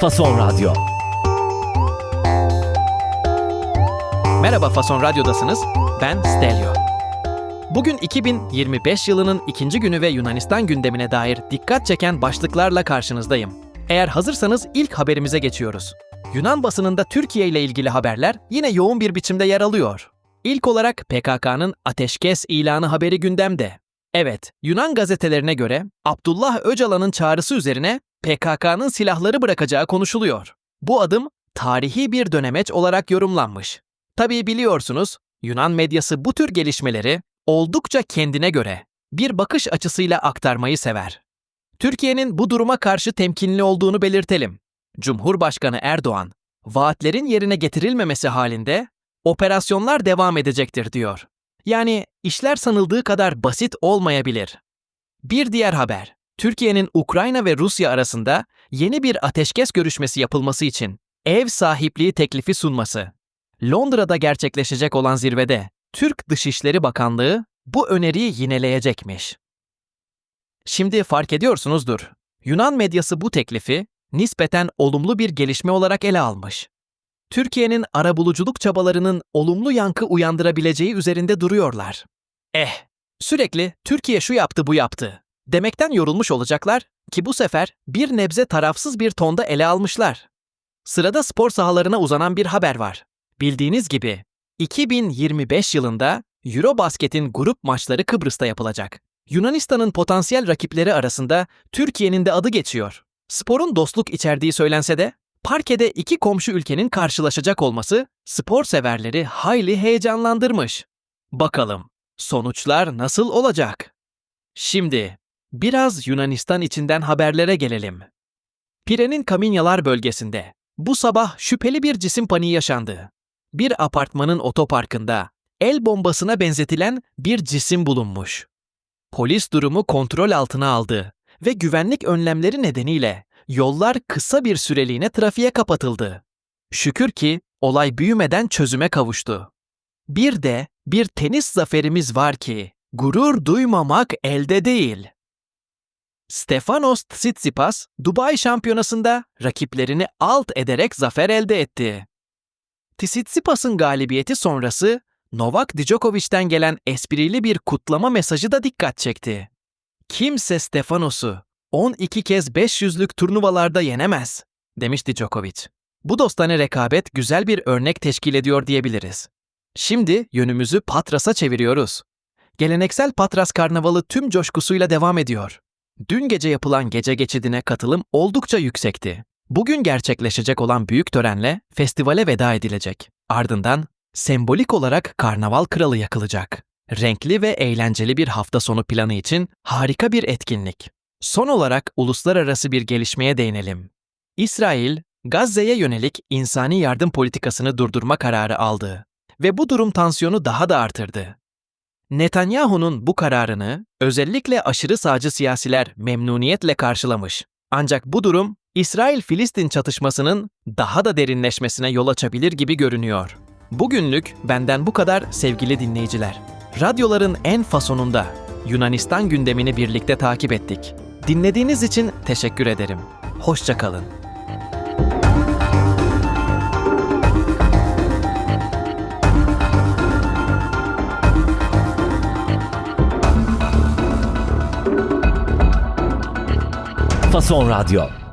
Fason Radyo. Merhaba Fason Radyo'dasınız. Ben Stelio. Bugün 2025 yılının ikinci günü ve Yunanistan gündemine dair dikkat çeken başlıklarla karşınızdayım. Eğer hazırsanız ilk haberimize geçiyoruz. Yunan basınında Türkiye ile ilgili haberler yine yoğun bir biçimde yer alıyor. İlk olarak PKK'nın ateşkes ilanı haberi gündemde. Evet, Yunan gazetelerine göre Abdullah Öcalan'ın çağrısı üzerine PKK'nın silahları bırakacağı konuşuluyor. Bu adım tarihi bir dönemeç olarak yorumlanmış. Tabii biliyorsunuz, Yunan medyası bu tür gelişmeleri oldukça kendine göre bir bakış açısıyla aktarmayı sever. Türkiye'nin bu duruma karşı temkinli olduğunu belirtelim. Cumhurbaşkanı Erdoğan, vaatlerin yerine getirilmemesi halinde operasyonlar devam edecektir diyor. Yani işler sanıldığı kadar basit olmayabilir. Bir diğer haber, Türkiye'nin Ukrayna ve Rusya arasında yeni bir ateşkes görüşmesi yapılması için ev sahipliği teklifi sunması. Londra'da gerçekleşecek olan zirvede Türk Dışişleri Bakanlığı bu öneriyi yineleyecekmiş. Şimdi fark ediyorsunuzdur. Yunan medyası bu teklifi nispeten olumlu bir gelişme olarak ele almış. Türkiye'nin arabuluculuk çabalarının olumlu yankı uyandırabileceği üzerinde duruyorlar. Eh, sürekli Türkiye şu yaptı bu yaptı demekten yorulmuş olacaklar ki bu sefer bir nebze tarafsız bir tonda ele almışlar. Sırada spor sahalarına uzanan bir haber var. Bildiğiniz gibi 2025 yılında Eurobasket'in grup maçları Kıbrıs'ta yapılacak. Yunanistan'ın potansiyel rakipleri arasında Türkiye'nin de adı geçiyor. Sporun dostluk içerdiği söylense de parkede iki komşu ülkenin karşılaşacak olması spor severleri hayli heyecanlandırmış. Bakalım sonuçlar nasıl olacak? Şimdi biraz Yunanistan içinden haberlere gelelim. Pire'nin Kaminyalar bölgesinde bu sabah şüpheli bir cisim paniği yaşandı. Bir apartmanın otoparkında el bombasına benzetilen bir cisim bulunmuş. Polis durumu kontrol altına aldı ve güvenlik önlemleri nedeniyle yollar kısa bir süreliğine trafiğe kapatıldı. Şükür ki olay büyümeden çözüme kavuştu. Bir de bir tenis zaferimiz var ki gurur duymamak elde değil. Stefanos Tsitsipas, Dubai Şampiyonası'nda rakiplerini alt ederek zafer elde etti. Tsitsipas'ın galibiyeti sonrası Novak Djokovic'ten gelen esprili bir kutlama mesajı da dikkat çekti. Kimse Stefanos'u 12 kez 500'lük turnuvalarda yenemez, demişti Djokovic. Bu dostane rekabet güzel bir örnek teşkil ediyor diyebiliriz. Şimdi yönümüzü Patras'a çeviriyoruz. Geleneksel Patras Karnavalı tüm coşkusuyla devam ediyor. Dün gece yapılan gece geçidine katılım oldukça yüksekti. Bugün gerçekleşecek olan büyük törenle festivale veda edilecek. Ardından sembolik olarak Karnaval Kralı yakılacak. Renkli ve eğlenceli bir hafta sonu planı için harika bir etkinlik. Son olarak uluslararası bir gelişmeye değinelim. İsrail, Gazze'ye yönelik insani yardım politikasını durdurma kararı aldı ve bu durum tansiyonu daha da artırdı. Netanyahu'nun bu kararını özellikle aşırı sağcı siyasiler memnuniyetle karşılamış. Ancak bu durum İsrail-Filistin çatışmasının daha da derinleşmesine yol açabilir gibi görünüyor. Bugünlük benden bu kadar sevgili dinleyiciler. Radyoların en fasonunda Yunanistan gündemini birlikte takip ettik. Dinlediğiniz için teşekkür ederim. Hoşçakalın. Fason Radyo.